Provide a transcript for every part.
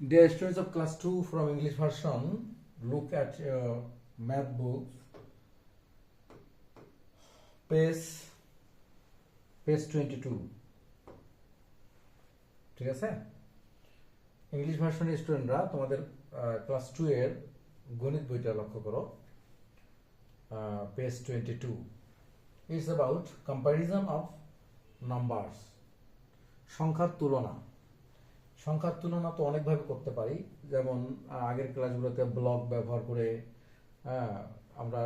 Dear students of class 2 from English version, look at your math books. Page, page 22. ঠিক আছে English ভার্সনের স্টুডেন্টরা তোমাদের ক্লাস টু এর গণিত বইটা লক্ষ্য করো page twenty two it's about comparison of numbers সংখ্যার তুলনা সংখ্যার তুলনা তো অনেকভাবে করতে পারি। যেমন আগের ক্লাসগুলোতে ব্লক ব্যবহার করে আহ, আমরা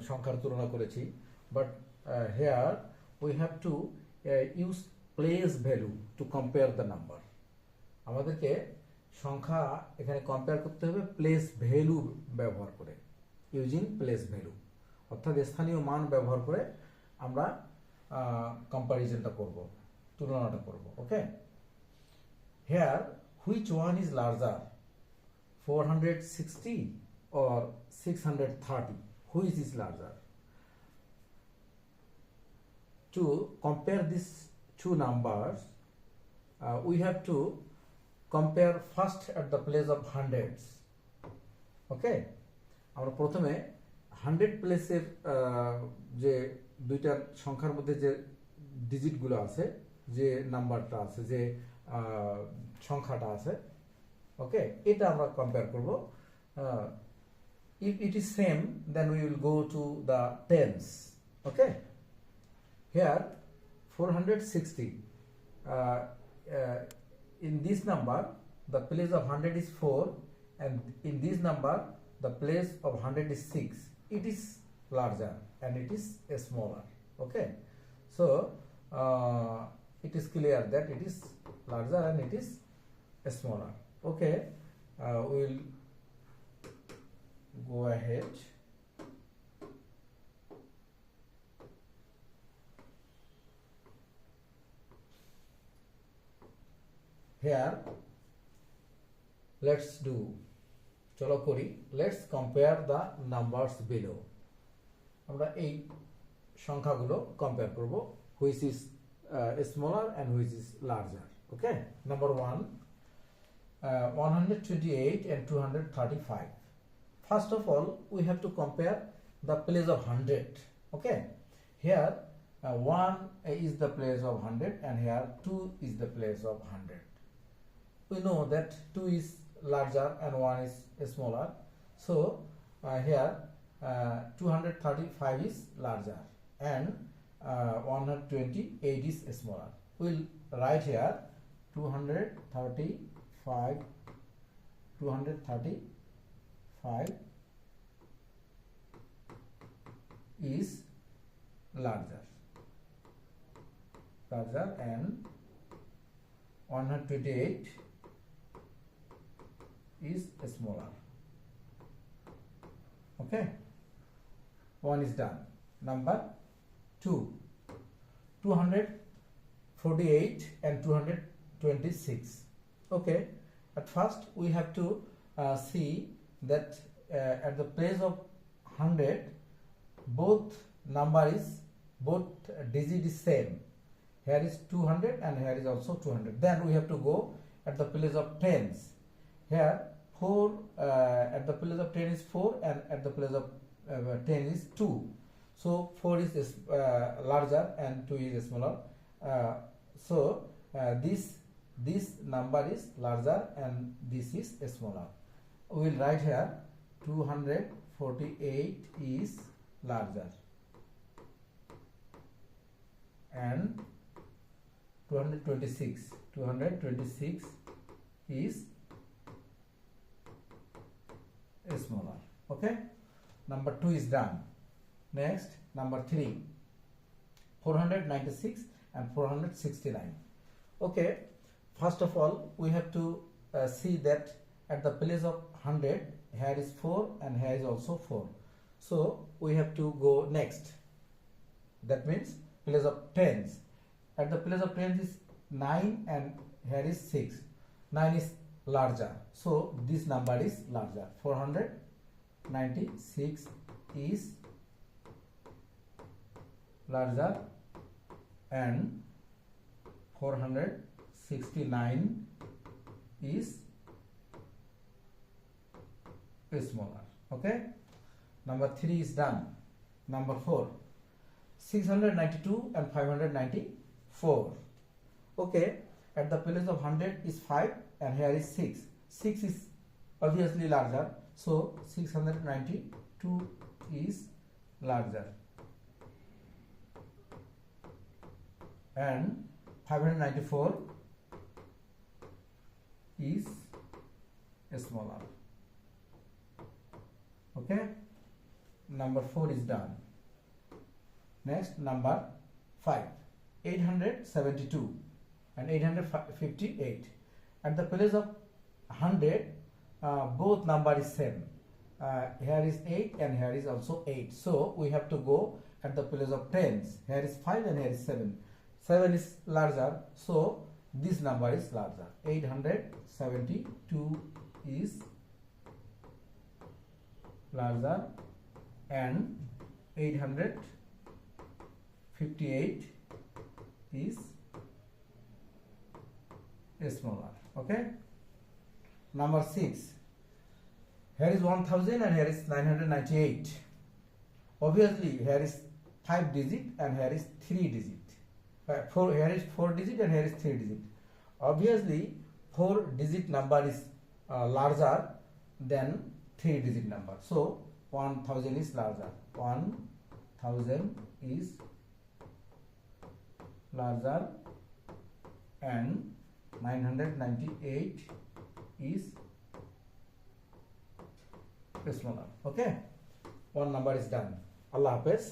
সংখ্যার তুলনা করেছি। But here we have to use place value to compare the number আমাদেরকে সংখ্যা এখানে কম্পেয়ার করতে হবে প্লেস ভ্যালু ব্যবহার করে ইউজিং প্লেস ভ্যালু অর্থাৎ স্থানীয় মান ব্যবহার করে আমরা কম্পারিজনটা করব তুলনাটা করব ওকে Here, which one is larger? 460 or 630? Which is larger? To compare these two numbers, uh, we have to compare first at the place of hundreds. Okay? আমরা প্রথমে হান্ড্রেড প্লেসের যে দুইটার সংখ্যার মধ্যে যে ডিজিটগুলো আছে যে নাম্বারটা আছে যে সংখ্যাটা আছে। ওকে এটা আমরা কম্পেয়ার করব। If it is same then we will go to the tens okay here four hundred sixty in this number the place of hundred is four and in this number the place of hundred is six it is larger and it is a smaller okay so it is clear that it is larger and it is smaller. Okay uh, we'll go ahead. Here let's do চলো করি let's compare the numbers below আমরা এই সংখ্যাগুলো compare করব which is smaller and which is larger okay number one uh, 128 and 235 first of all we have to compare the place of 100 okay here uh, 1 is the place of 100 and here 2 is the place of 100 we know that 2 is larger and 1 is smaller. So uh, here uh, 235 is larger and uh, 128 is smaller. We'll write here 235 235 is larger. Larger and 128 is smaller. Okay? One is done. Number two. 248 and 226 okay at first we have to uh, see that uh, at the place of 100 both number is both digit is same here is 200 and here is also 200 then we have to go at the place of tens here 4 uh, at the place of 10 is 4 and at the place of uh, 10 is 2 so 4 is uh, larger and 2 is smaller uh, so uh, this this number is larger and this is smaller. We will write here 248 is larger. And 226 226 is smaller. Okay? Number 2 is done. Next number 3 496 and 469 okay first of all we have to uh, see that at the place of 100 here is 4 and here is also 4 so we have to go next. That means place of tens. At the place of tens is 9 and here is 6 9 is larger. So this number is larger. 496 is larger and 469 is smaller okay? Number 3 is done. Number 4 692 and 594 okay? At the place of 100 is 5 and here is 6 6 is obviously larger so 692 is larger. And 594 is smaller okay? Number 4 is done. Next number 5 872 and 858 at the place of 100 uh, both number is same. Uh, here is 8 and here is also 8 so we have to go at the place of tens. Here is 5 and here is 7 7 is larger. So this number is larger 872 is larger and 858 is smaller okay number 6 here is 1000 and here is 998 obviously here is 5 digit and here is 3 digit Uh, four, here is 4 digit and here is 3 digit obviously 4 digit number is uh, larger than 3 digit number so 1000 is larger 1000 is larger and 998 is smaller okay one number is done allah hafiz